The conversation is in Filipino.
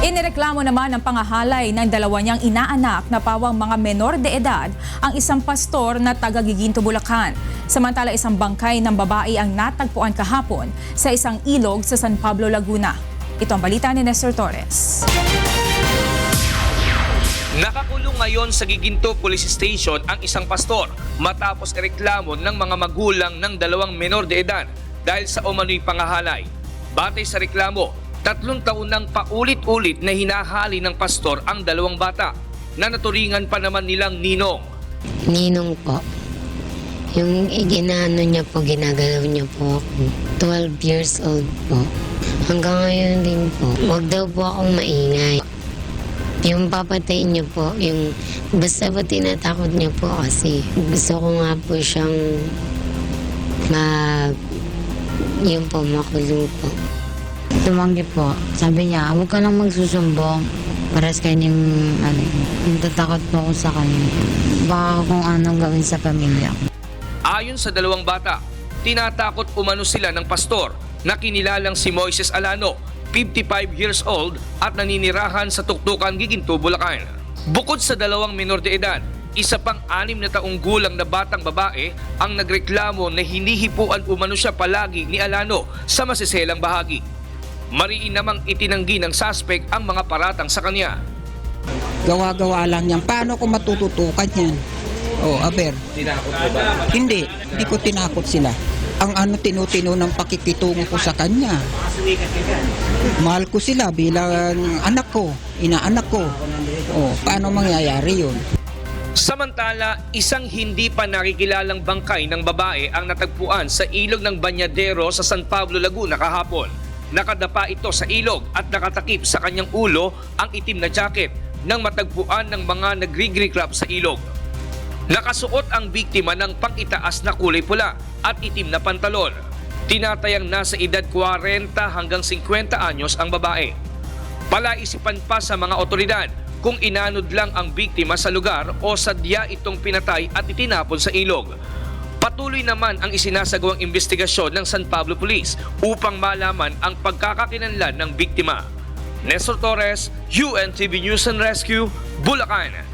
Inireklamo naman ng pangahalay ng dalawa niyang inaanak na pawang mga menor de edad ang isang pastor na taga Giginto, Bulacan. Samantala isang bangkay ng babae ang natagpuan kahapon sa isang ilog sa San Pablo, Laguna. Ito ang balita ni Nestor Torres. Nakakulong ngayon sa Giginto Police Station ang isang pastor matapos ireklamo ng mga magulang ng dalawang menor de edad dahil sa umano'y pangahalay. Batay sa reklamo, tatlong taon nang paulit-ulit na hinahali ng pastor ang dalawang bata na naturingan pa naman nilang ninong. Ninong po. Yung ginano niya po, ginagalaw niya po ako. 12 years old po. Hanggang ngayon din po. Huwag daw po akong maingay. Yung papatayin niya po, yung basta po tinatakot niya po kasi gusto ko nga po siyang mag yung po makulong po. Tumanggi po. Sabi niya, huwag ka lang magsusumbong. Paras kayo yung, ano, yung tatakot po ako sa kanya. Baka kung anong gawin sa pamilya. Ayon sa dalawang bata, tinatakot umano sila ng pastor na kinilalang si Moises Alano, 55 years old at naninirahan sa Tuktukan, Giginto, Bulacan. Bukod sa dalawang minor de edad, isa pang anim na taong gulang na batang babae ang nagreklamo na hinihipuan umano siya palagi ni Alano sa masiselang bahagi. Mariin namang itinanggi ng suspect ang mga paratang sa kanya. Gawa-gawa lang yan. Paano ko matututukan yan? Oh, aber. Hindi, hindi ko tinakot sila. Ang ano tinutino ng pakikitungo ko sa kanya. Mahal ko sila bilang anak ko, inaanak ko. Oh, paano mangyayari yun? Samantala, isang hindi pa nakikilalang bangkay ng babae ang natagpuan sa ilog ng Banyadero sa San Pablo, Laguna kahapon. Nakadapa ito sa ilog at nakatakip sa kanyang ulo ang itim na jacket nang matagpuan ng mga nagri-grab sa ilog. Nakasuot ang biktima ng pangitaas na kulay pula at itim na pantalon. Tinatayang nasa edad 40 hanggang 50 anyos ang babae. Palaisipan pa sa mga otoridad kung inanod lang ang biktima sa lugar o sadya itong pinatay at itinapon sa ilog. Patuloy naman ang isinasagawang investigasyon ng San Pablo Police upang malaman ang pagkakakinanlan ng biktima. Nestor Torres, UNTV News and Rescue, Bulacan.